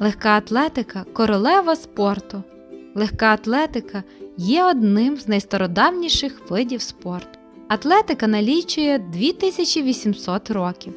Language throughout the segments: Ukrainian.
Легка атлетика королева спорту. Легка атлетика є одним з найстародавніших видів спорту. Атлетика налічує 2800 років.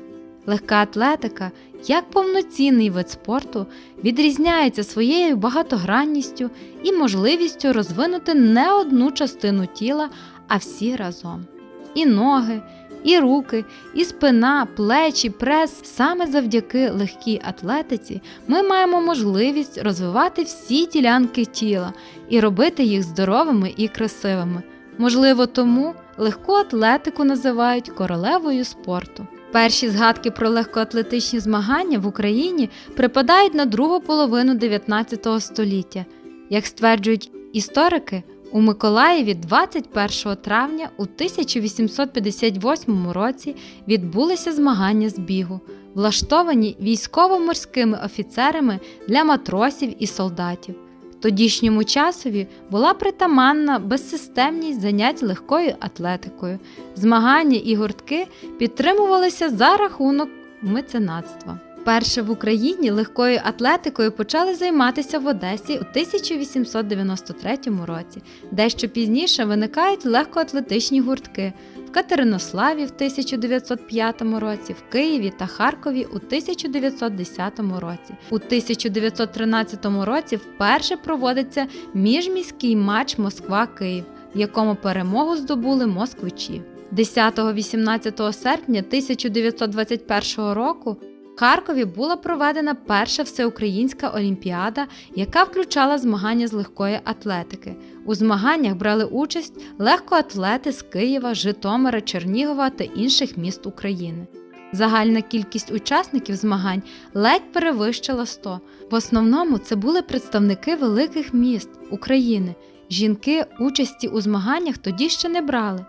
Легка атлетика, як повноцінний вид спорту, відрізняється своєю багатогранністю і можливістю розвинути не одну частину тіла, а всі разом. І ноги, і руки, і спина, плечі, прес. Саме завдяки легкій атлетиці ми маємо можливість розвивати всі ділянки тіла і робити їх здоровими і красивими. Можливо, тому легку атлетику називають королевою спорту. Перші згадки про легкоатлетичні змагання в Україні припадають на другу половину 19 століття. Як стверджують історики, у Миколаєві 21 травня у 1858 році відбулися змагання з бігу, влаштовані військово-морськими офіцерами для матросів і солдатів. Тодішньому часові була притаманна безсистемність занять легкою атлетикою. Змагання і гуртки підтримувалися за рахунок меценатства. Перше в Україні легкою атлетикою почали займатися в Одесі у 1893 році. Дещо пізніше виникають легкоатлетичні гуртки в Катеринославі в 1905 році, в Києві та Харкові у 1910 році. У 1913 році вперше проводиться міжміський матч Москва-Київ, в якому перемогу здобули москвичі. 10-18 серпня 1921 року Харкові була проведена перша всеукраїнська олімпіада, яка включала змагання з легкої атлетики. У змаганнях брали участь легкоатлети з Києва, Житомира, Чернігова та інших міст України. Загальна кількість учасників змагань ледь перевищила 100. В основному це були представники великих міст України. Жінки участі у змаганнях тоді ще не брали.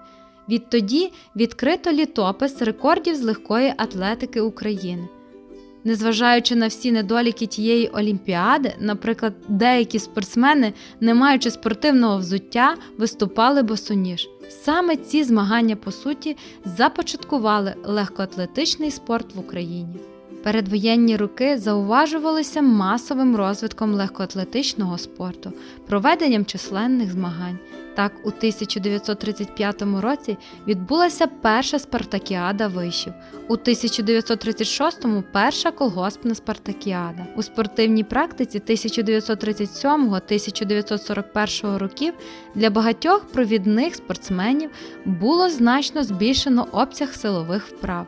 Відтоді відкрито літопис рекордів з легкої атлетики України. Незважаючи на всі недоліки тієї олімпіади, наприклад, деякі спортсмени, не маючи спортивного взуття, виступали босоніж. Саме ці змагання, по суті, започаткували легкоатлетичний спорт в Україні. Передвоєнні роки зауважувалися масовим розвитком легкоатлетичного спорту, проведенням численних змагань. Так, у 1935 році відбулася перша спартакіада вишів, у 1936-му перша колгоспна спартакіада. У спортивній практиці 1937-1941 років для багатьох провідних спортсменів було значно збільшено обсяг силових вправ.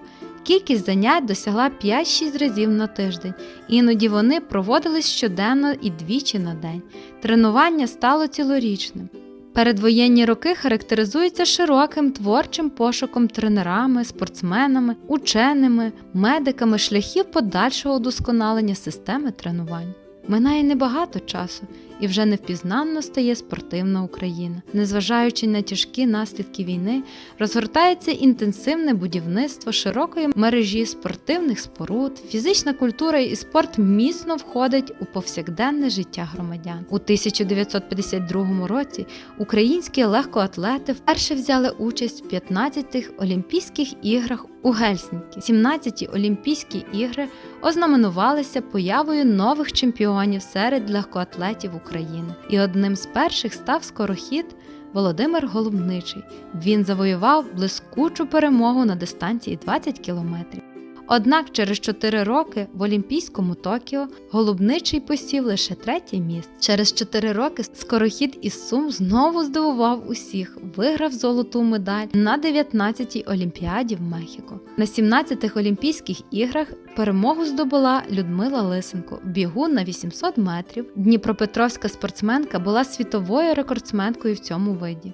Кількість занять досягла 5-6 разів на тиждень, іноді вони проводились щоденно і двічі на день. Тренування стало цілорічним. Передвоєнні роки характеризуються широким творчим пошуком тренерами, спортсменами, ученими, медиками шляхів подальшого удосконалення системи тренувань. Минає небагато часу, і вже невпізнанно стає спортивна Україна. Незважаючи на тяжкі наслідки війни, розгортається інтенсивне будівництво широкої мережі спортивних споруд, фізична культура і спорт міцно входить у повсякденне життя громадян. У 1952 році українські легкоатлети вперше взяли участь в 15-х Олімпійських іграх у Гельсінкі. 17-ті Олімпійські ігри ознаменувалися появою нових чемпіонів серед легкоатлетів України. І одним з перших став скорохід Володимир Голубничий. Він завоював блискучу перемогу на дистанції 20 кілометрів. Однак через 4 роки в Олімпійському Токіо Голубничий посів лише третє місце. Через 4 роки скорохід із Сум знову здивував усіх, виграв золоту медаль на 19-й Олімпіаді в Мехіко. На 17-х Олімпійських іграх перемогу здобула Людмила Лисенко в бігу на 800 метрів. Дніпропетровська спортсменка була світовою рекордсменкою в цьому виді.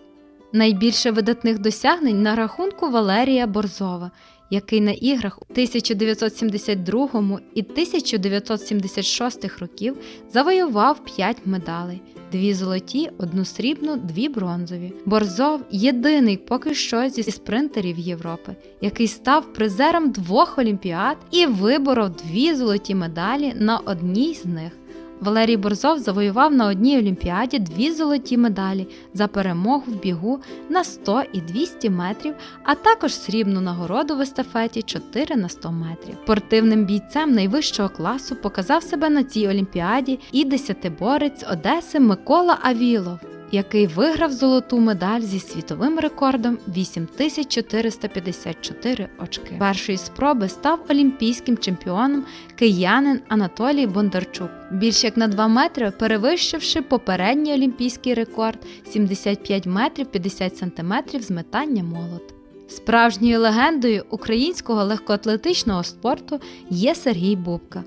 Найбільше видатних досягнень на рахунку Валерія Борзова, який на іграх у 1972 і 1976 років завоював 5 медалей: дві золоті, одну срібну, дві бронзові. Борзов єдиний поки що зі спринтерів Європи, який став призером двох олімпіад і виборов дві золоті медалі на одній з них. Валерій Борзов завоював на одній олімпіаді дві золоті медалі за перемогу в бігу на 100 і 200 метрів, а також срібну нагороду в естафеті 4 на 100 метрів. Спортивним бійцем найвищого класу показав себе на цій олімпіаді і десятиборець Одеси Микола Авілов який виграв золоту медаль зі світовим рекордом 8454 очки. Першої спроби став олімпійським чемпіоном киянин Анатолій Бондарчук, більш як на 2 метри перевищивши попередній олімпійський рекорд 75 метрів 50 сантиметрів з метання молот. Справжньою легендою українського легкоатлетичного спорту є Сергій Бубка.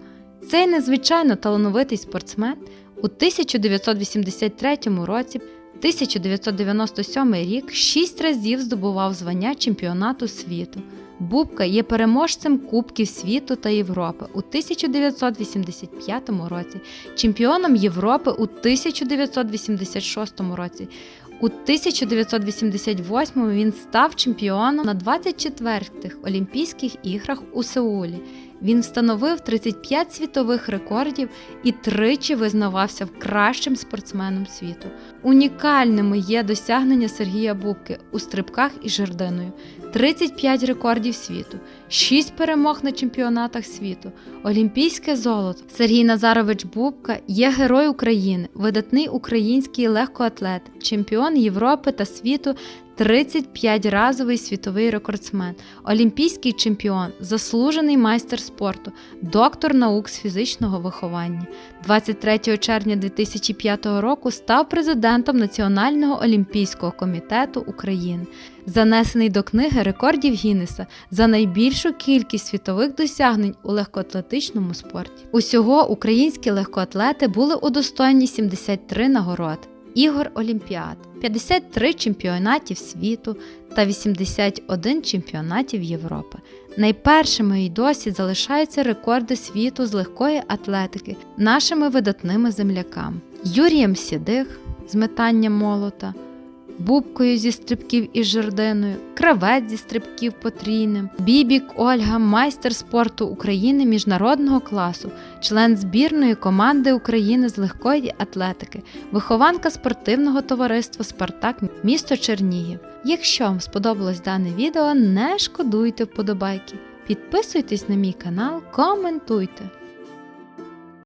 Цей незвичайно талановитий спортсмен у 1983 році, 1997 рік шість разів здобував звання чемпіонату світу. Бубка є переможцем Кубків світу та Європи у 1985 році, чемпіоном Європи у 1986 році. У 1988 він став чемпіоном на 24-х Олімпійських іграх у Сеулі. Він встановив 35 світових рекордів і тричі визнавався кращим спортсменом світу. Унікальними є досягнення Сергія Бубки у стрибках із жердиною, 35 рекордів світу, 6 перемог на чемпіонатах світу, олімпійське золото. Сергій Назарович Бубка є герой України, видатний український легкоатлет, чемпіон Європи та світу 35-разовий світовий рекордсмен, олімпійський чемпіон, заслужений майстер спорту, доктор наук з фізичного виховання. 23 червня 2005 року став президентом Національного олімпійського комітету України, занесений до книги рекордів Гіннеса за найбільшу кількість світових досягнень у легкоатлетичному спорті. Усього українські легкоатлети були удостоєні 73 нагороди. Ігор Олімпіад, 53 чемпіонатів світу та 81 чемпіонатів Європи. Найпершими й досі залишаються рекорди світу з легкої атлетики нашими видатними земляками Юрієм Сідих з метання молота бубкою зі стрибків із жердиною, кравець зі стрибків потрійним, бібік Ольга, майстер спорту України міжнародного класу, член збірної команди України з легкої атлетики, вихованка спортивного товариства Спартак місто Чернігів. Якщо вам сподобалось дане відео, не шкодуйте вподобайки. Підписуйтесь на мій канал, коментуйте.